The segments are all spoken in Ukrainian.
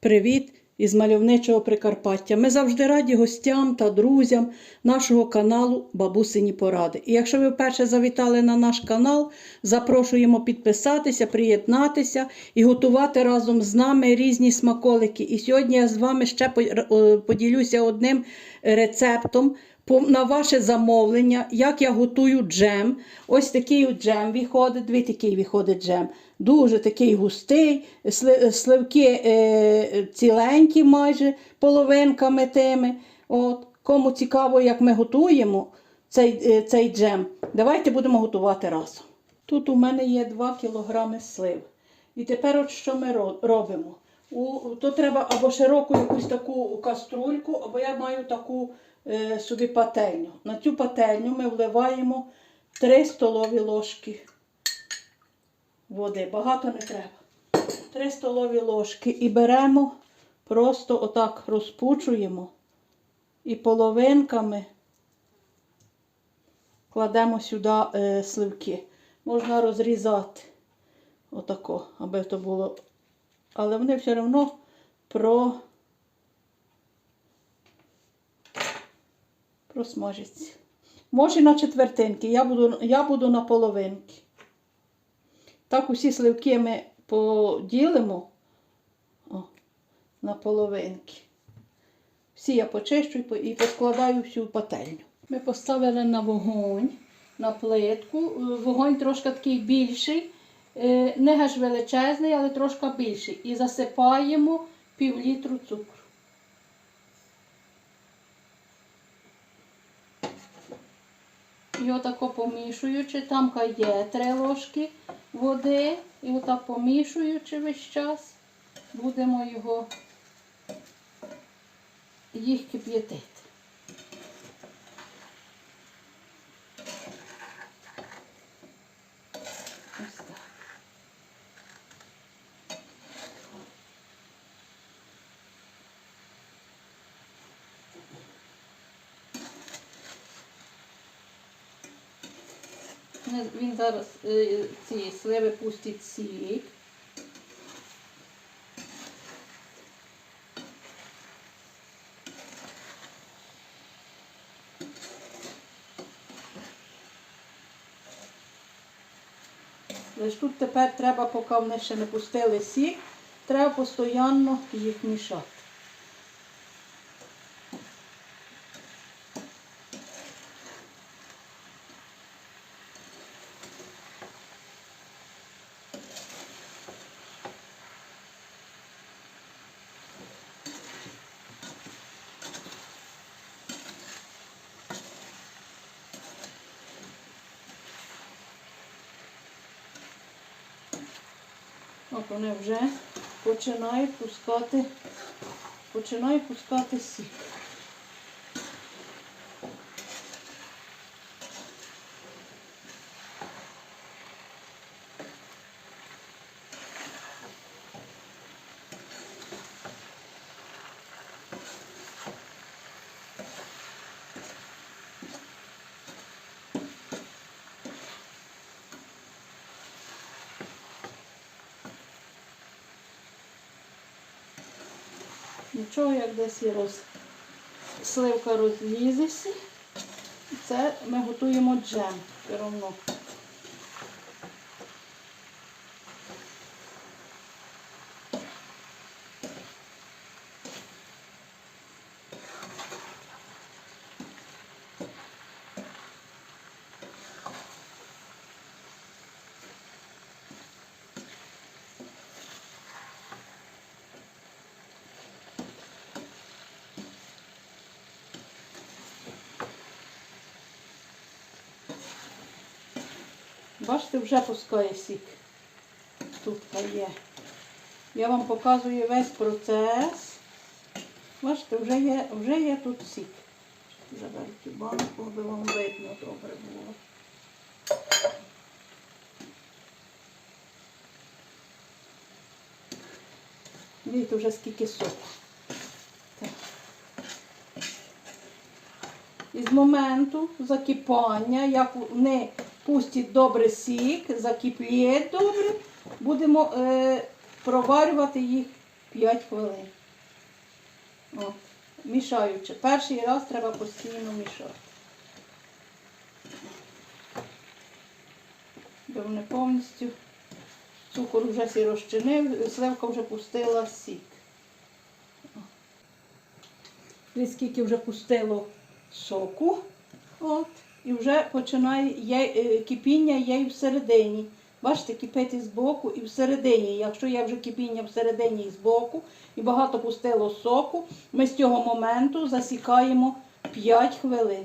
Привіт із мальовничого Прикарпаття. Ми завжди раді гостям та друзям нашого каналу Бабусині Поради. І якщо ви вперше завітали на наш канал, запрошуємо підписатися, приєднатися і готувати разом з нами різні смаколики. І сьогодні я з вами ще е, поділюся одним рецептом. На ваше замовлення, як я готую джем. Ось такий джем виходить, дві такий виходить джем. Дуже такий густий, сливки е, ціленькі майже половинками тими. От. Кому цікаво, як ми готуємо цей, е, цей джем, давайте будемо готувати разом. Тут у мене є 2 кг слив. І тепер от що ми робимо? У, то треба або широку якусь таку каструльку, або я маю таку е, собі пательню. На цю пательню ми вливаємо 3 столові ложки води. Багато не треба. 3 столові ложки і беремо, просто отак розпучуємо і половинками кладемо сюди е, сливки. Можна розрізати отако, аби то було. Але вони все одно про... просмажаться. Може на четвертинки, я буду, я буду на половинки. Так усі сливки ми поділимо о, на половинки. Всі я почищу і по- поскладаю всю пательню. Ми поставили на вогонь, на плитку. Е, Вогонь трошки такий більший, е, не аж величезний, але трошки більший. І засипаємо пів літру цукру. І отако помішуючи, там є три ложки води, і отак помішуючи весь час, будемо його їх кип'ятити. Він зараз е, ці сливи пустить сік. Але тут тепер треба, поки вони ще не пустили сік, треба постійно їх мішати. От вони вже починають пускати, починають пускати сік. Нічого, як десь і роз... сливка розлізеться. Це ми готуємо джем все Бачите, вже пускає сік. Тут є. Я вам показую весь процес. Бачите, вже є, вже є тут сік. Заберіть банку, аби вам видно добре було. Дивіться вже скільки соку. І з моменту закипання, як вони пустять добре сік, закипіє добре, будемо е, проварювати їх 5 хвилин. От. Мішаючи. Перший раз треба постійно мішати. Бо вони повністю цукор вже сі розчинив, сливка вже пустила сік. Скільки вже пустило соку. От, і вже починає є, е, кипіння є і всередині. Бачите, кипить і збоку і всередині. Якщо є вже кипіння всередині і збоку, і багато пустило соку, ми з цього моменту засікаємо 5 хвилин.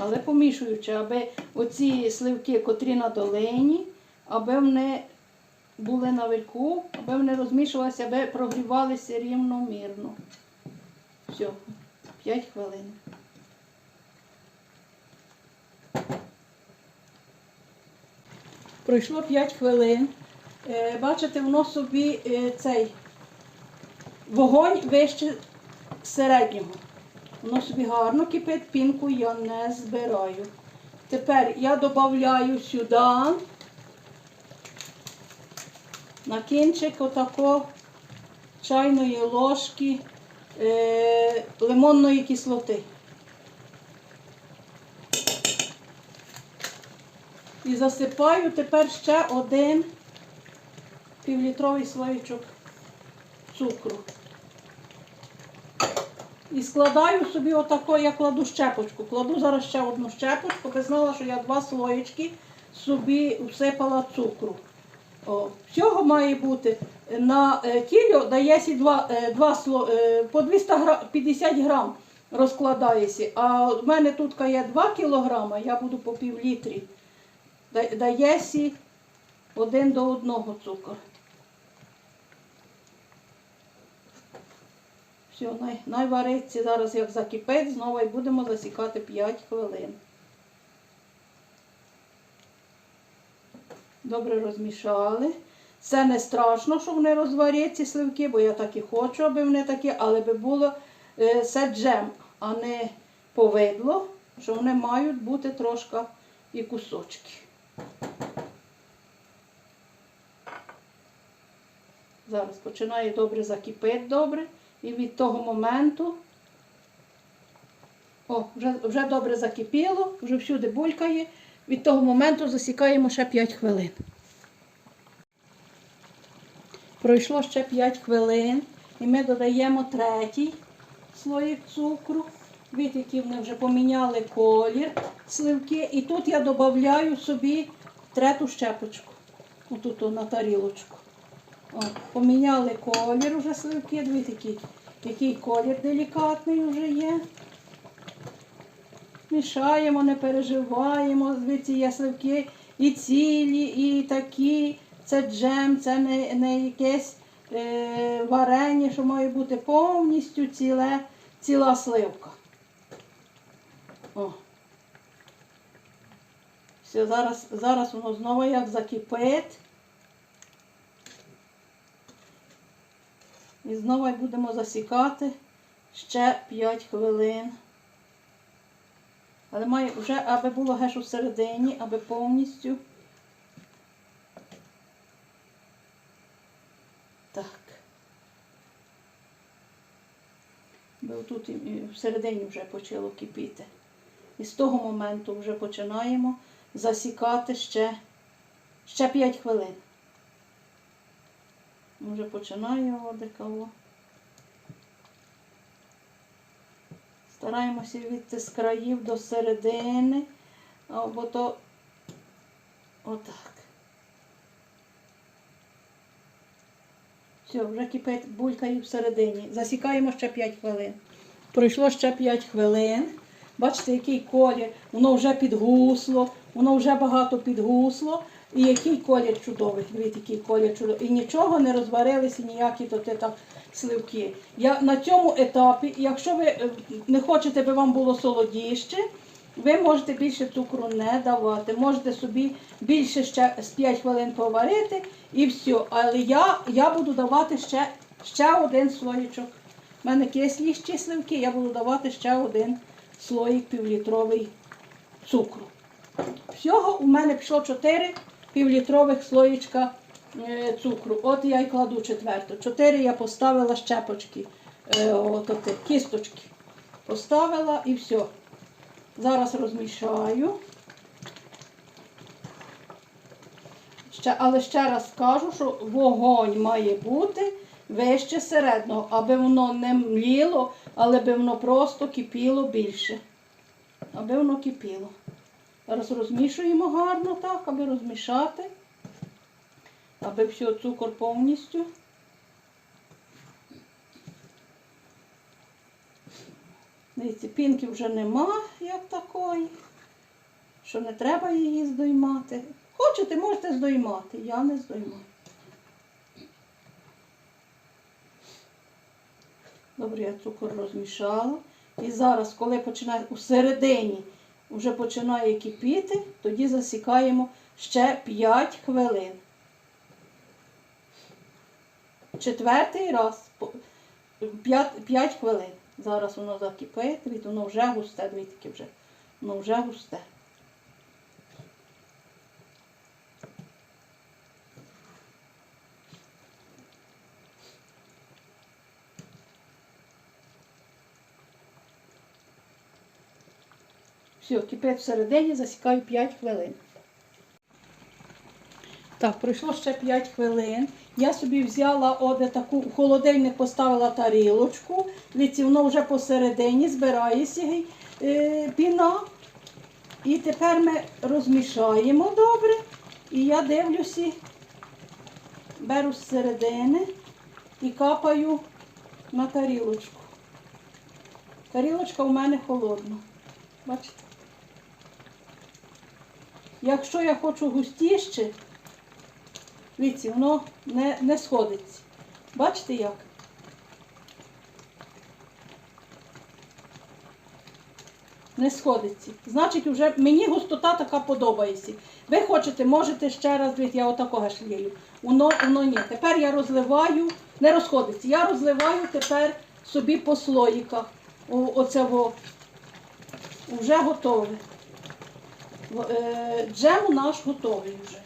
Але помішуючи, аби оці сливки, котрі на долині, аби вони були наверху, аби вони розмішувалися, аби прогрівалися рівномірно. Все, 5 хвилин. Пройшло 5 хвилин. Е, Бачите, воно собі е, цей вогонь вище середнього. Воно собі гарно кипить, пінку я не збираю. Тепер я додаю сюди на кінчик отако чайної ложки е, лимонної кислоти. І засипаю тепер ще один півлітровий слоєчок цукру. І складаю собі отако, я кладу щепочку. Кладу зараз ще одну щепочку, ви знала, що я два слоєчки собі всипала цукру. Всього має бути на е, кілю дається два, е, два е, по 250 грам розкладається. А в мене тут є 2 кілограма, я буду по пів літрі. Да- Дається один до одного цукор. Все, най, най вариться зараз, як закипить, знову і будемо засікати 5 хвилин. Добре розмішали. Це не страшно, що вони розварять ці сливки, бо я так і хочу, аби вони такі, але би було е, це джем, а не повидло, що вони мають бути трошки і кусочки. Зараз починає добре закипити добре. І від того моменту, о, вже, вже добре закипіло, вже всюди булькає. Від того моменту засікаємо ще 5 хвилин. Пройшло ще 5 хвилин і ми додаємо третій слоїк цукру. Від які вони вже поміняли колір сливки. І тут я додаю собі трету щепочку. Отут на тарілочку. О, поміняли колір вже сливки. Дивіться, який колір делікатний вже є. Мішаємо, не переживаємо. Дивіться, є сливки і цілі, і такі. Це джем, це не, не якесь е, варення, що має бути повністю ціле, ціла сливка. О. Все, зараз, зараз воно знову як закипить. І знову будемо засікати ще 5 хвилин. Але має вже, аби було геш у середині, аби повністю. Так. Бо тут всередині вже почало кипіти. І з того моменту вже починаємо засікати ще, ще 5 хвилин. Вже починає одекало. Стараємося від з країв до середини, або то отак. Все, вже кипить булькає всередині. Засікаємо ще 5 хвилин. Пройшло ще 5 хвилин. Бачите, який колір, воно вже підгусло, воно вже багато підгусло. І який колір чудовий. Дивіться, який колір чудовий. І нічого не розварилися ніякі то те там сливки. Я на цьому етапі, якщо ви е, не хочете, би вам було солодіще, ви можете більше цукру не давати. Можете собі більше ще з 5 хвилин поварити і все. Але я, я буду давати ще, ще один слоєчок. У мене кислі сливки, я буду давати ще один слоїк півлітровий цукру. Всього у мене пішло 4 півлітрових слоїчка е, цукру. От я й кладу четверту. 4 я поставила щепочки, е, от, от, кісточки. Поставила і все. Зараз розмішаю. Ще, але ще раз скажу, що вогонь має бути вище середнього, аби воно не мліло, але би воно просто кипіло більше. Аби воно кипіло. Зараз розмішуємо гарно так, аби розмішати, аби все цукор повністю. Дивіться, пінки вже нема, як такої, що не треба її здоймати. Хочете, можете здоймати, я не здоймаю. Добре, я цукор розмішала. І зараз, коли починає у середині вже починає кипіти, тоді засікаємо ще 5 хвилин. Четвертий раз 5, 5 хвилин. Зараз воно закипить, воно вже густе, дивіться, вже. Воно вже густе. Все, кипить всередині, засікаю 5 хвилин. Так, пройшло ще 5 хвилин. Я собі взяла оде таку в холодильник поставила тарілочку. Дивіться, воно вже посередині збирається е, піна. І тепер ми розмішаємо добре. І я дивлюся, беру з середини і капаю на тарілочку. Тарілочка у мене холодна. Бачите? Якщо я хочу густіше, дивіться, воно не, не сходиться. Бачите як? Не сходиться. Значить, вже мені густота така подобається. Ви хочете, можете ще раз, дивіться, я отакого шлію. Воно, воно ні. Тепер я розливаю, не розходиться. Я розливаю тепер собі по слоїках. Оце во. Вже готове. Е, Джем наш готовий вже.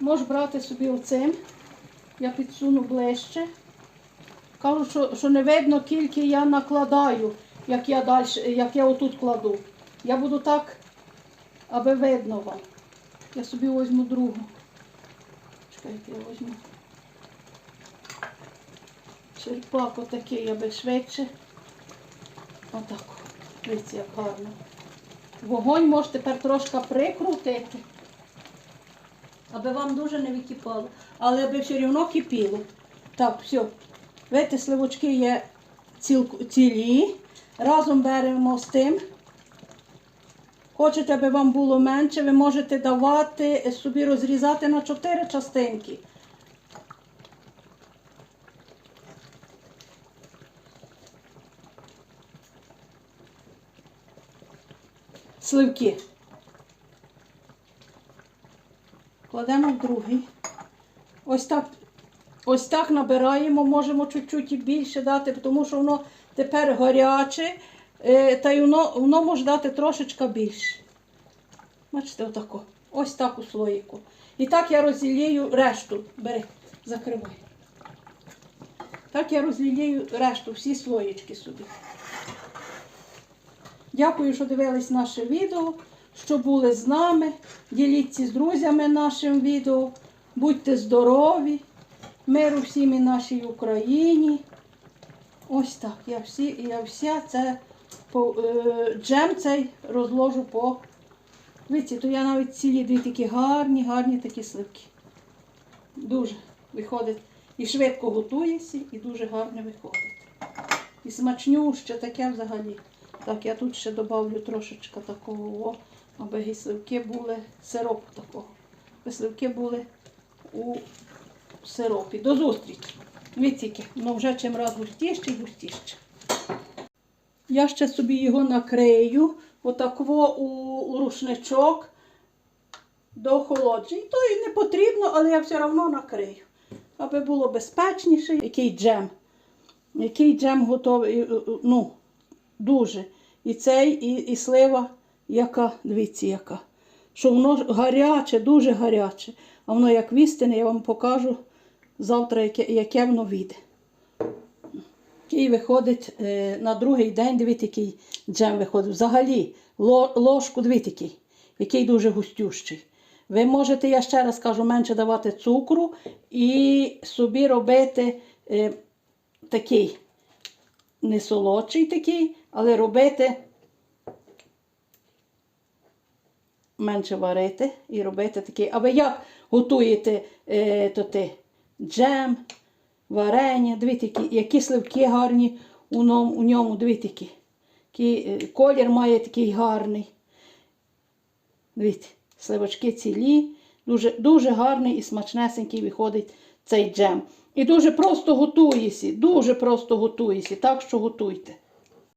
Можеш брати собі оцим. Я підсуну ближче. Кажу, що, що не видно, скільки я накладаю, як я далі, як я отут кладу. Я буду так, аби видно вам. Я собі візьму другу. Чекайте, я візьму. Черпак отакий, аби швидше. Отак. Дивіться, як гарно. Вогонь може тепер трошки прикрутити, аби вам дуже не википало. Але аби все одно кипіло. Так, все. Видите, сливочки є цілі. Разом беремо з тим. Хочете, аби вам було менше, ви можете давати, е, собі розрізати на 4 частинки. Сливки. Кладемо в другий. Ось так, ось так набираємо, можемо чуть-чуть більше дати, тому що воно тепер гаряче, е, та й воно, воно може дати трошечка більше. Бачите, отако. Ось так у слоїку. І так я розділію решту. Бери, закривай. Так я розділію решту, всі слоєчки собі. Дякую, що дивились наше відео, що були з нами. Діліться з друзями нашим відео. Будьте здорові, миру всім і нашій Україні. Ось так. Я всі, я вся це по, е, джем цей розложу по. Дивіться, то я навіть цілі дві такі гарні, гарні такі сливки. Дуже виходить. І швидко готується, і дуже гарно виходить. І смачнюще таке взагалі. Так, я тут ще додавлю трошечки такого, о, аби і сливки були, сиропу такого. Аби сливки були у сиропі. До зустрічі. Яке, воно вже чим раз густіше і густіше. Я ще собі його накрию, отакво у, у рушничок. до охолодження. То і не потрібно, але я все одно накрию. Аби було безпечніше. Який джем. Який джем готовий. е, е, Ну, дуже. І цей, і, і слива, яка, дивіться, яка. Що воно гаряче, дуже гаряче. А воно як вістине, я вам покажу завтра, яке, яке воно вийде. І виходить е, на другий день, дивіться, який джем виходить. Взагалі, ложку, дивіться, який, який дуже густющий. Ви можете, я ще раз кажу, менше давати цукру і собі робити е, такий, не солодший такий, але робити менше варити і робити такий. А ви як готуєте е, то ти, джем, варення? Дивіться, які, які сливки гарні у ньому, у ньому дивіться, які. Який, е, колір має такий гарний. Дивіться, сливочки цілі, дуже, дуже гарний і смачнесенький виходить цей джем. І дуже просто готується, дуже просто готується, так що готуйте.